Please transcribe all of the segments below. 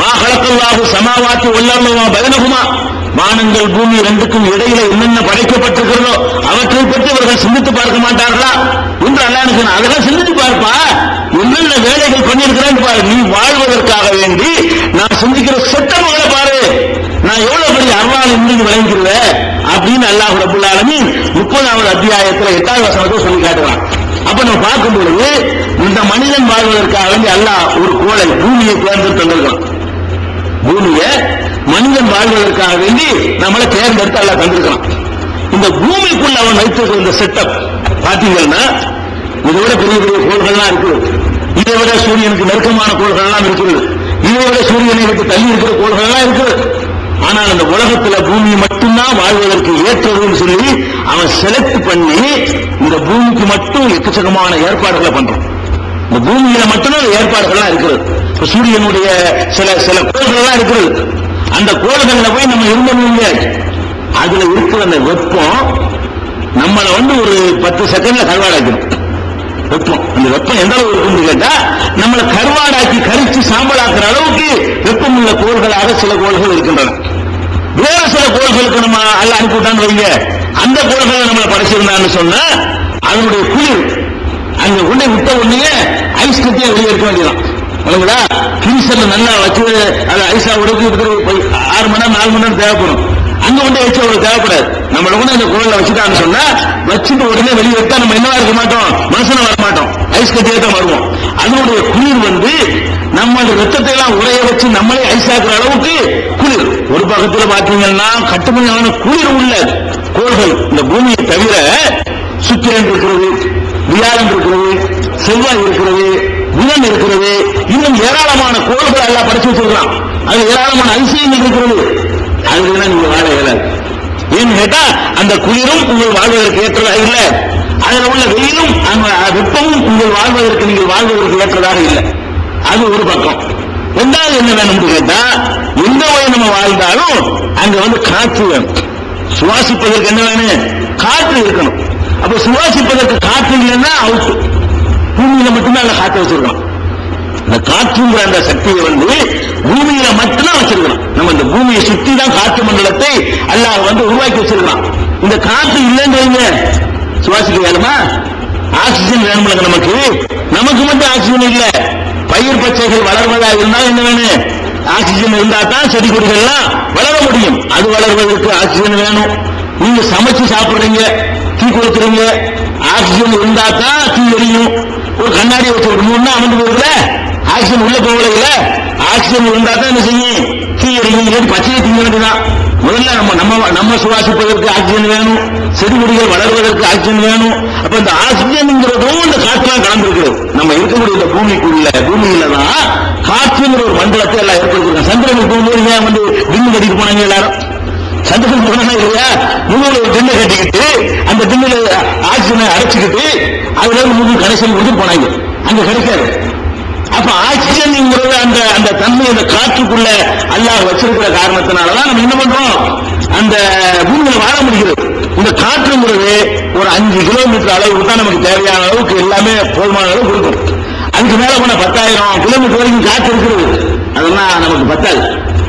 மா ஹலக்கல்லாஹு சமாவாத்தி உள்ளர்லமா பயனகுமா வானங்கள் பூமி ரெண்டுக்கும் இடையில என்னென்ன படைக்கப்பட்டிருக்கிறதோ அவற்றை பற்றி அவர்கள் சிந்தித்து பார்க்க மாட்டார்களா? என்று அல்லாஹ் அதெல்லாம் சிந்தித்து பார்ப்பா. என்னென்ன வேலைகள் பண்ணியிருக்கிறான்னு பாரு. நீ வாழ்வதற்காக வேண்டி நான் சிந்திக்கிற செட்டமுகளை பாரு. நான் எவ்வளவு பெரிய அருவாள் இருந்து விளங்கிடுவ அப்படின்னு அல்லாஹ் ரபுல் முப்பதாவது அத்தியாயத்துல எட்டாவது வசனத்தை சொல்லி காட்டுவான் அப்ப நம்ம பார்க்கும் பொழுது இந்த மனிதன் வாழ்வதற்காக வேண்டி அல்லாஹ் ஒரு கோளை பூமியை தேர்ந்தெடுத்து தந்திருக்கான் பூமியை மனிதன் வாழ்வதற்காக வேண்டி நம்மளை தேர்ந்தெடுத்து அல்லாஹ் தந்திருக்கான் இந்த பூமிக்குள்ள அவன் வைத்திருக்கிற இந்த செட்டப் பாத்தீங்கன்னா இதை விட பெரிய பெரிய கோள்கள்லாம் இருக்குது இதை விட சூரியனுக்கு நெருக்கமான கோள்கள்லாம் இருக்குது. இதை விட சூரியனை விட்டு தள்ளி இருக்கிற கோள்கள்லாம் இருக்குது. ஆனால் அந்த உலகத்துல பூமி மட்டும்தான் வாழ்வதற்கு ஏற்றதுன்னு சொல்லி அவன் செலக்ட் பண்ணி இந்த பூமிக்கு மட்டும் எக்கச்சக்கமான ஏற்பாடுகளை பண்றான். இந்த பூமியில மட்டும்தான் ஏற்பாடுகள்லாம் இருக்கிறது இப்ப சூரியனுடைய சில சில கோள்கள்லாம் இருக்கிறது அந்த கோள்கள்ல போய் நம்ம இருந்த முடியாது அதுல இருக்கிற அந்த வெப்பம் நம்மளை வந்து ஒரு பத்து செகண்ட்ல கருவாடாக்கணும் வெப்பம். அந்த வெப்பம் எந்த அளவு இருக்குன்னு கேட்டா நம்மளை கருவாடாக்கி கரிச்சு சாம்பலாக்குற அளவுக்கு வெப்பம் உள்ள கோள்களாக சில கோள்கள் இருக்கின்றன. வேறு சில கோள்களுக்கு நம்ம அல்ல அனுப்பிவிட்டான்னு வைங்க. அந்த கோள்களை நம்மளை படைச்சிருந்தான்னு சொன்னா அதனுடைய குளிர் அங்க உடனே விட்ட உடனே ஐஸ் கட்டியா வெளியே இருக்க வேண்டியதான் இல்லைங்களா ஃப்ரீசர்ல நல்லா வச்சு அது ஐஸா உடைச்சு இருக்கிற ஆறு மணி நேரம் நாலு மணி நேரம் தேவைப்படும். அங்க கொண்டு வச்சு அவருக்கு தேவைப்படாது. நம்மள கூட இந்த குரல்ல வச்சுட்டான்னு சொன்னா வச்சுட்டு உடனே வெளியே விட்டா நம்ம என்னவா இருக்க மாட்டோம்? மனசுல வர மாட்டோம். ஐஸ் கட்டியே தான் வருவோம். அதனுடைய குளிர் வந்து நம்ம ரத்தத்தை எல்லாம் உரைய வச்சு நம்மளே ஐஸ் ஆக்குற அளவுக்கு குளிர். ஒரு பக்கத்துல பாத்தீங்கன்னா கட்டுமணியான குளிர் உள்ள கோள்கள். இந்த பூமியை தவிர சுக்கிரன் இருக்கிறது வியாழன் இருக்கிறது செவ்வாய் இருக்கிறது புதன் இருக்கிறது. இன்னும் ஏராளமான கோள்கள் எல்லாம் படிச்சு வச்சிருக்கலாம் அது ஏராளமான அதிசயங்கள் இருக்கிறது. அதுக்குதான் நீங்க வாழ இயலாது ஏன்னு கேட்டா அந்த குளிரும் உங்கள் வாழ்வதற்கு ஏற்றதாக இல்லை. அதில் உள்ள வெயிலும் அந்த வெப்பமும் உங்கள் வாழ்வதற்கு நீங்கள் வாழ்வதற்கு ஏற்றதாக இல்லை. அது ஒரு பக்கம். ரெண்டாவது என்ன வேணும்னு கேட்டா எந்த வகை நம்ம வாழ்ந்தாலும் அங்க வந்து காற்று வேணும். சுவாசிப்பதற்கு என்ன வேணும்? காற்று இருக்கணும். அப்ப சுவாசிப்பதற்கு காற்று இல்லைன்னா அவுட் பூமியில மட்டும்தான் அந்த காற்று வச்சிருக்கணும். அந்த காற்றுங்கிற அந்த சக்தியை வந்து பூமியில மட்டும்தான் வச்சிருக்கணும். நம்ம இந்த பூமியை சுத்தி தான் காற்று மண்டலத்தை அல்லாஹ் வந்து உருவாக்கி வச்சிருக்கான். இந்த காற்று இல்லைன்னு சுவாசிக்க வேணுமா ஆக்சிஜன் வேணும்ல நமக்கு. நமக்கு மட்டும் ஆக்சிஜன் இல்ல. பயிர் பச்சைகள் வளர்வதா இருந்தால் என்ன வேணும்? ஆக்சிஜன் இருந்தா தான் செடி கொடிகள்லாம் வளர முடியும். அது வளர்வதற்கு ஆக்சிஜன் வேணும். நீங்க சமைச்சு சாப்பிடுறீங்க தீ கொடுக்குறீங்க ஆக்சிஜன் இருந்தா தான் தீ எரியும். ஒரு கண்ணாடி வச்சு ஒரு மூணு அமர்ந்து ஆக்சிஜன் உள்ள போகல இல்ல ஆக்சிஜன் இருந்தா தான் என்ன செய்யும்? தீ எரியும். பச்சையை திங்க வேண்டியதான் முதல்ல நம்ம நம்ம நம்ம சுவாசிப்பதற்கு ஆக்சிஜன் வேணும். செடி கொடிகள் வளர்வதற்கு ஆக்சிஜன் வேணும். அப்ப இந்த ஆக்சிஜன்ங்கிறதும் இந்த காற்றுலாம் கலந்துருக்குது நம்ம இருக்கக்கூடிய இந்த பூமிக்குள்ள பூமியில தான் காற்றுங்கிற ஒரு மண்டலத்தை எல்லாம் ஏற்படுத்திருக்காங்க. சந்திரனுக்கு போகும்போது ஏன் வந்து விண்ணு கட்டிட்டு போனாங்க எல்லாரும்? சந்திரன் போனா இல்லையா? முகூர்ல ஒரு திண்ணை கட்டிக்கிட்டு அந்த திண்ணில ஆக்சிஜனை அடைச்சிக்கிட்டு அதுல இருந்து முழு கடைசியில் கொடுத்து போனாங்க. அங்க கிடைக்காது. அப்ப ஆக்சிஜன்ங்கிறது அந்த அந்த தன்மை அந்த காற்றுக்குள்ள அல்லாஹ் வச்சிருக்கிற காரணத்தினாலதான் நம்ம என்ன பண்றோம்? அந்த பூமியில வாழ முடிகிறது. இந்த காற்றுங்கிறது ஒரு அஞ்சு கிலோமீட்டர் அளவுக்கு தான் நமக்கு தேவையான அளவுக்கு எல்லாமே போதுமான அளவு கொடுக்கும். அதுக்கு மேல போன பத்தாயிரம் கிலோமீட்டர் வரைக்கும் காற்று இருக்கிறது அதெல்லாம் நமக்கு பத்தாது.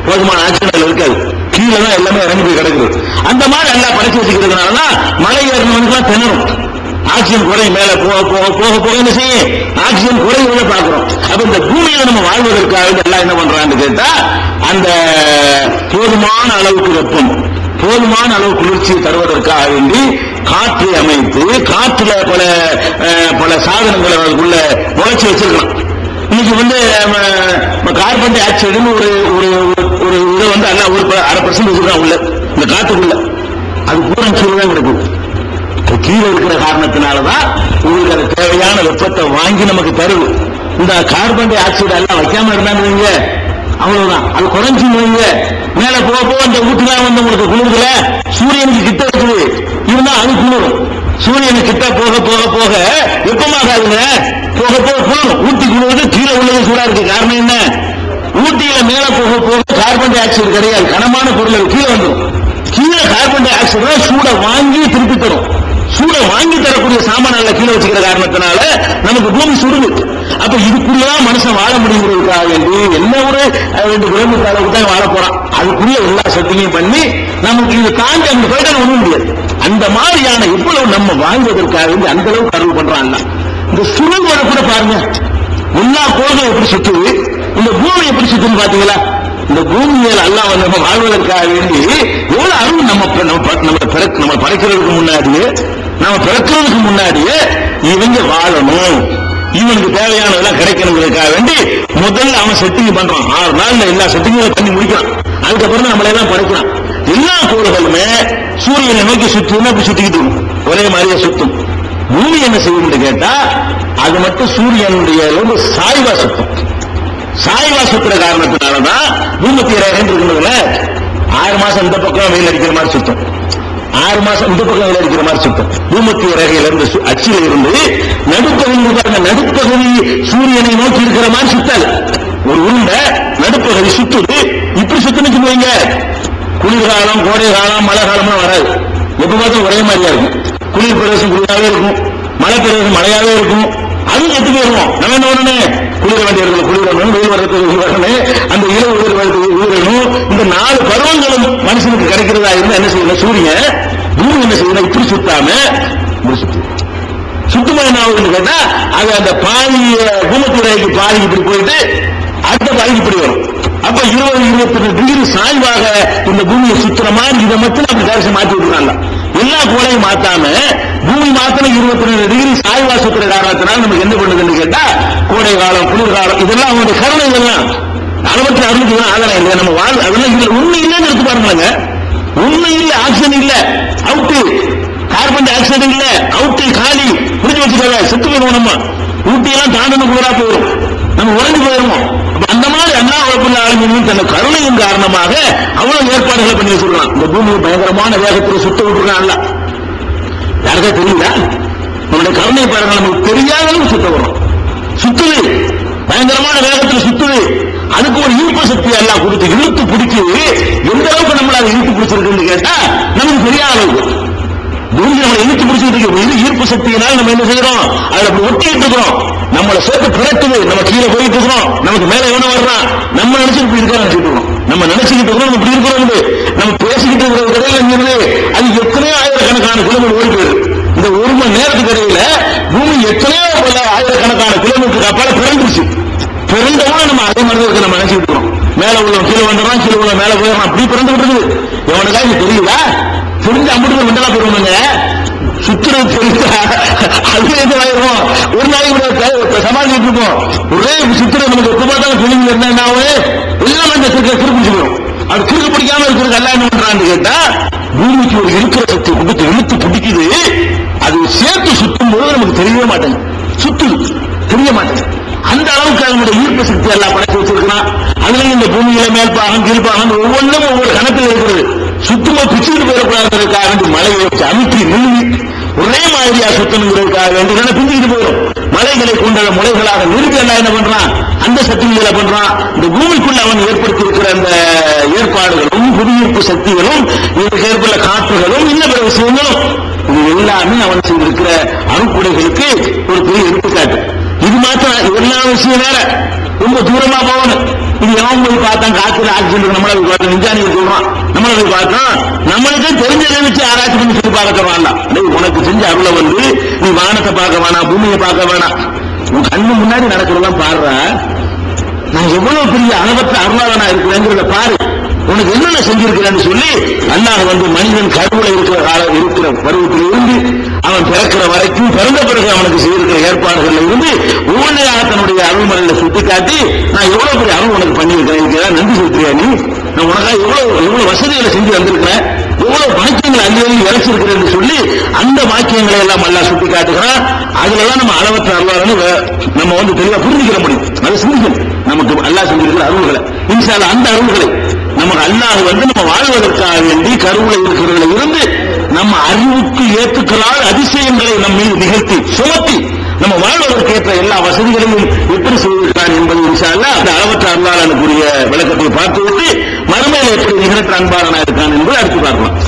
போதுமான ஆக்சிஜன் இருக்காது. கீழே தான் எல்லாமே இறங்கி போய் கிடக்குது. அந்த மாதிரி எல்லாம் படைச்சு வச்சுக்கிறதுனால தான் மலை ஏறினவனுக்குலாம் திணறும். ஆக்சிஜன் குறை மேல போக போக போக போக என்ன செய்யும்? ஆக்சிஜன் குறைவுல பாக்குறோம் அப்ப இந்த பூமியில நம்ம வாழ்வதற்காக எல்லாம் என்ன பண்றான்னு கேட்டா அந்த போதுமான அளவுக்கு வெப்பம் போதுமான அளவு குளிர்ச்சியை தருவதற்காக வேண்டி காற்றை அமைத்து காற்றுல பல பல சாதனங்களை அதுக்குள்ள நுழைச்சி வச்சிருக்கலாம். இன்னைக்கு வந்து கார்பன் டை ஆக்சைடுன்னு ஒரு ஒரு ஒரு இதை வந்து அல்ல ஒரு அரை பர்சன்ட் வச்சிருக்கான் உள்ள இந்த காற்றுக்குள்ள. அது பூரா சூழ்நிலை தான் கீழே இருக்கிற காரணத்தினாலதான் உங்களுக்கு அது தேவையான வெப்பத்தை வாங்கி நமக்கு தருது. இந்த கார்பன் டை ஆக்சைடு எல்லாம் வைக்காம இருந்தாங்க அவ்வளவுதான். அது குறைஞ்சு வைங்க மேல போக போக அந்த வீட்டுலாம் வந்து உங்களுக்கு குளிர்ல சூரியனுக்கு கிட்ட இருக்குது. இருந்தா அது குளிரும். சூரியனு கிட்ட போக போக போக வெப்பமாகாதுங்க. போக போக குளிரும். ஊட்டி குளிர்றது கீழே உள்ளது சூடா இருக்கு. காரணம் என்ன? ஊட்டியில மேல போக போக கார்பன் டை ஆக்சைடு கிடையாது. கனமான பொருள் கீழே வந்துடும் கீழே கார்பன் டை ஆக்சைடு சூட வாங்கி திருப்பி தரும். சூட வாங்கி தரக்கூடிய சாமான்ல கீழே வச்சுக்கிற காரணத்தினால நமக்கு பூமி சுடுது அப்ப இதுக்குள்ளதான் மனுஷன் வாழ முடியுங்கிறதுக்காக வேண்டி என்ன ஒரு ரெண்டு கிலோமீட்டர் அளவுக்கு தான் வாழ போறான். அதுக்குள்ள எல்லா செட்டிங்கையும் பண்ணி நமக்கு இது தாண்டி அந்த போயிட்டு ஒண்ணும் முடியாது. அந்த மாதிரியான இவ்வளவு நம்ம வாழ்வதற்காக வேண்டி அந்த அளவுக்கு அருள் பண்றான் இந்த சுருங்கோட கூட பாருங்க. எல்லா கோள்களும் எப்படி சுத்துது? இந்த பூமி எப்படி சுத்துன்னு பாத்தீங்களா? இந்த பூமியில் அல்லாஹ் வந்து நம்ம வாழ்வதற்காக வேண்டி எவ்வளவு அருள் நம்ம நம்ம நம்ம நம்ம படைக்கிறதுக்கு முன்னாடியே நம்ம பிறக்கிறதுக்கு முன்னாடியே இவங்க வாழணும். இவனுக்கு தேவையானதெல்லாம் கிடைக்கணுங்கிறதுக்காக வேண்டி முதல்ல அவன் செட்டிங் பண்றான். ஆறு நாள்ல எல்லா செட்டிங்கும் பண்ணி முடிக்கிறான். அதுக்கப்புறம் தான் நம்மளை எல்லாம் படைக்கிறான். எல்லா கோள்களுமே சூரியனை நோக்கி சுத்தும் அப்படி சுத்திக்கிட்டு ஒரே மாதிரியே சுத்தும். பூமி என்ன செய்யும்னு கேட்டா அது மட்டும் சூரியனுடைய சாய்வா சுத்தும். சாய்வா சுத்துற காரணத்தினாலதான் பூமத்திய ரேகன் ஆறு மாசம் இந்த பக்கம் வெயில் அடிக்கிற மாதிரி சுத்தம். ஆறு மாசம் இந்த பக்கம் அடிக்கிற மாதிரி சுத்தம் பூமத்திய ரகையில இருந்து அச்சில இருந்து நடுப்பகுதி பாருங்க நடுப்பகுதி சூரியனை நோக்கி இருக்கிற மாதிரி சுத்தாது ஒரு உருண்டை நடுப்பகுதி சுத்துது. இப்படி சுத்துன்னு வைங்க குளிர்காலம் கோடை காலம் மழை காலம்லாம் வராது. எப்ப பார்த்தாலும் ஒரே மாதிரியா இருக்கும். குளிர் பிரதேசம் குளிராகவே இருக்கும். மழை பிரதேசம் மழையாவே இருக்கும். அதுவும் செத்து போயிருவோம் நம்ம என்ன பண்ணணும்? குளிர வேண்டிய இடத்துல குளிரணும் வெயில் வரத்துக்கு வெயில் வரணும். அந்த இரவு உயிர் வரத்துக்கு உயிரணும் இந்த நாலு பருவங்களும் மனுஷனுக்கு கிடைக்கிறதா இருந்தா என்ன செய்யணும்? சூரியன் பூமி என்ன செய்யணும் இப்படி சுத்தாம முடிச்சுட்டு. சுத்து சுத்தமா என்ன ஆகுதுன்னு கேட்டா அது அந்த பாதி பூமத்துறைக்கு பாதி இப்படி போயிட்டு அடுத்த பாதி இப்படி வரும். அப்ப இருபது இருபத்தி ரெண்டு டிகிரி சாய்வாக இந்த பூமியை சுத்துற மாதிரி இதை மட்டும் அப்படி தரிசனம் மாத்தி விட்டுறாங்க எல்லா கோளையும் மாத்தாம பூமி மாத்திரம் இருபத்தி ரெண்டு டிகிரி சாய்வா சுத்துற காரணத்தினால நமக்கு என்ன பண்ணுதுன்னு கேட்டா கோடை காலம் குளிர்காலம் இதெல்லாம் அவங்களுடைய கருணை இதெல்லாம் அளவற்ற அருளுக்கு ஆதாரம் இல்லை நம்ம வாழ் அதெல்லாம் உண்மை இல்லைன்னு எடுத்து பாருங்களேங்க. ஒண்ணு இல்ல ஆக்சிஜன் இல்ல. அவுட்டு கார்பன் டை ஆக்சைடு இல்ல. அவுட்டு காலி. புரிஞ்சு வச்சுக்கோங்க. செத்து போயிடுவோம் நம்ம. ஊட்டி எல்லாம் தாண்டணும் கூடா போயிடும். நம்ம உறைஞ்சு போயிடுவோம். அந்த மாதிரி அண்ணா உழப்புள்ள ஆளுமையும் தன் கருணையின் காரணமாக அவ்வளவு ஏற்பாடுகளை பண்ணி வச்சிருக்கலாம் இந்த பூமியை பயங்கரமான வேகத்தில் சுத்த விட்டுருக்கான்ல. யாருக்கா தெரியுதா? நம்முடைய கருணை பாருங்க. நமக்கு தெரியாத அளவுக்கு சுத்த வரும் சுத்துது. பயங்கரமான வேகத்தில் சுத்துது. அதுக்கு ஒரு ஈர்ப்பு சக்தி எல்லாம் கொடுத்து இழுத்து பிடிச்சி எந்த அளவுக்கு நம்மள அதை இழுத்து பிடிச்சிருக்குன்னு கேட்டா நமக்கு தெரியாத அளவுக்கு. பூமி நம்மளை இழுத்து பிடிச்சிட்டு இருக்கு. ஈர்ப்பு சக்தியினால் நம்ம என்ன செய்யறோம்? அதுல அப்படி ஒட்டிட்டு இருக்கிறோம். நம்மளை சேர்த்து பிறக்குது நம்ம கீழே போயிட்டு இருக்கிறோம். நமக்கு மேல எவன வர்றான். நம்ம நினைச்சிட்டு இப்படி நினைச்சிட்டு இருக்கோம் நம்ம நினைச்சுக்கிட்டு இருக்கிறோம். நம்ம இப்படி இருக்கிறோம் நம்ம பேசிக்கிட்டு இருக்கிற கடையில் இருந்து அது எத்தனையோ ஆயிரக்கணக்கான கிலோமீட்டர் ஓடி போயிருக்கு. இந்த ஒரு மணி நேரத்துக்கு இடையில பூமி எத்தனையோ பல ஆயிரக்கணக்கான கிலோமீட்டருக்கு அப்பால பிறந்துச்சு பிறந்தவங்க நம்ம அதே மாதிரி இருக்கு நம்ம நினைச்சிட்டு இருக்கிறோம் மேல உள்ள கீழே வந்துடுறான் கீழே உள்ள மேல போயிடும் அப்படி பிறந்து விட்டுருது எவனுக்கா இது தெரியுதா? புரிஞ்சு அம்பிட்டு மண்டலா போயிருவாங்க சுத்துறது தெரியுதா? அது எது ஆயிரும்? ஒரு நாளைக்கு கூட சமாளிச்சுட்டு இருப்போம். ஒரே சுத்துறது நமக்கு எப்ப பார்த்தாலும் பிள்ளைங்க என்ன ஆகும்? எல்லாமே அந்த கிறுக்க கிறுப்பிடிச்சு அது கிறுக்கு பிடிக்காம இருக்கிறது எல்லாம் என்ன பண்றான்னு கேட்டா பூமிக்கு ஒரு இருக்கிற சக்தி கொடுத்து இழுத்து பிடிக்குது. அது சேர்த்து சுத்தும் போது நமக்கு தெரியவே மாட்டேங்குது. சுத்துது. தெரிய மாட்டேங்குது. அந்த அளவுக்கு அவனுடைய ஈர்ப்பு சக்தி எல்லாம் படைச்சு வச்சிருக்கிறான். அதுலயும் இந்த பூமியில மேல்பாகம் கீழ்பாகம் ஒவ்வொன்றும் ஒவ்வொரு கணத்தில் இருக்கிறது. சுத்தமா பிச்சுட்டு போயிடக்கூடாதுக்காக வேண்டி மலையை வச்சு அமுக்கி நிறுவி ஒரே மாதிரியா சுத்தணுங்கிறதுக்காக வேண்டி இல்லைன்னா பிஞ்சுக்கிட்டு போயிடும். மலைகளை கொண்ட முளைகளாக நிறுத்தி என்ன பண்றான்? அந்த சக்திகளை பண்றான். இந்த பூமிக்குள்ள அவன் ஏற்படுத்தி இருக்கிற அந்த ஏற்பாடுகளும் குடியிருப்பு சக்திகளும் இதற்கு ஏற்புள்ள காற்றுகளும் இன்ன பிற விஷயங்களும் இது எல்லாமே அவன் செய்திருக்கிற அணுக்குடைகளுக்கு ஒரு பெரிய எடுத்துக்காட்டு. இது மாத்திரம் எல்லா விஷயம் வேற. ரொம்ப தூரமா போகணும். இது எவன் போய் பார்த்தான்? காத்துல ஆக்சிடென்ட் நம்மள போய் பார்த்தோம் விஞ்ஞானிகள் சொல்றான். நம்மள போய் பார்த்தோம் நம்மளுக்கு தெரிஞ்சதை வச்சு ஆராய்ச்சி பண்ணி சொல்லி பார்க்க வேண்டாம் உனக்கு செஞ்ச அருளை வந்து நீ வானத்தை பார்க்க வேணாம் பூமியை பார்க்க வேணாம். உன் கண்ணு முன்னாடி நடக்கிறதெல்லாம் பாடுற நான் எவ்வளவு பெரிய அனுபவத்தை அருளாக நான் இருக்கிறேங்கிறத பாரு. உனக்கு என்னென்ன செஞ்சிருக்கிறேன்னு சொல்லி அல்லாஹ் வந்து மனிதன் கருவுல இருக்கிற கால இருக்கிற பருவத்தில் இருந்து அவன் பிறக்கிற வரைக்கும் பிறந்த பிறகு அவனுக்கு செய்திருக்கிற ஏற்பாடுகள்ல இருந்து ஒவ்வொன்றையாக தன்னுடைய அருள்மறையில சுட்டி காட்டி நான் எவ்வளவு பெரிய அருள் உனக்கு பண்ணியிருக்கிறேன்? இதுக்கு நன்றி செலுத்துறியா நீ? நான் உனக்காக எவ்வளவு எவ்வளவு வசதிகளை செஞ்சு வந்திருக்கிறேன்? எவ்வளவு பாக்கியங்களை அங்கேயும் அள்ளி இறைச்சிருக்கிறேன்னு சொல்லி அந்த பாக்கியங்களை எல்லாம் நல்லா சுட்டி காட்டுகிறான் அதுலதான் நம்ம அளவற்ற அருளாளன்னு நம்ம வந்து தெளிவா புரிஞ்சுக்கிற முடியும். அதை சிந்திக்கணும். நமக்கு நல்லா செஞ்சிருக்கிற அருள்களை. இன்சால அந்த அருள்களை அல்லாஹ் வந்து நம்ம வாழ்வதற்காக வேண்டி கருவுல இருக்கிறதுல இருந்து நம்ம அறிவுக்கு ஏற்றுக்களால் அதிசயங்களை நம்ம நிகழ்த்தி சுமத்தி நம்ம வாழ்வதற்கு ஏற்ற எல்லா வசதிகளையும் எப்படி செய்திருக்கான் என்பது இன்ஷால்லா அந்த அளவற்ற அன்பாளனுக்குரிய விளக்கத்தை பார்த்துவிட்டு மறுமையில் எப்படி நிகழ்த்த அன்பாளனா இருக்கான் என்பது அடுத்து பார்க்கலாம்.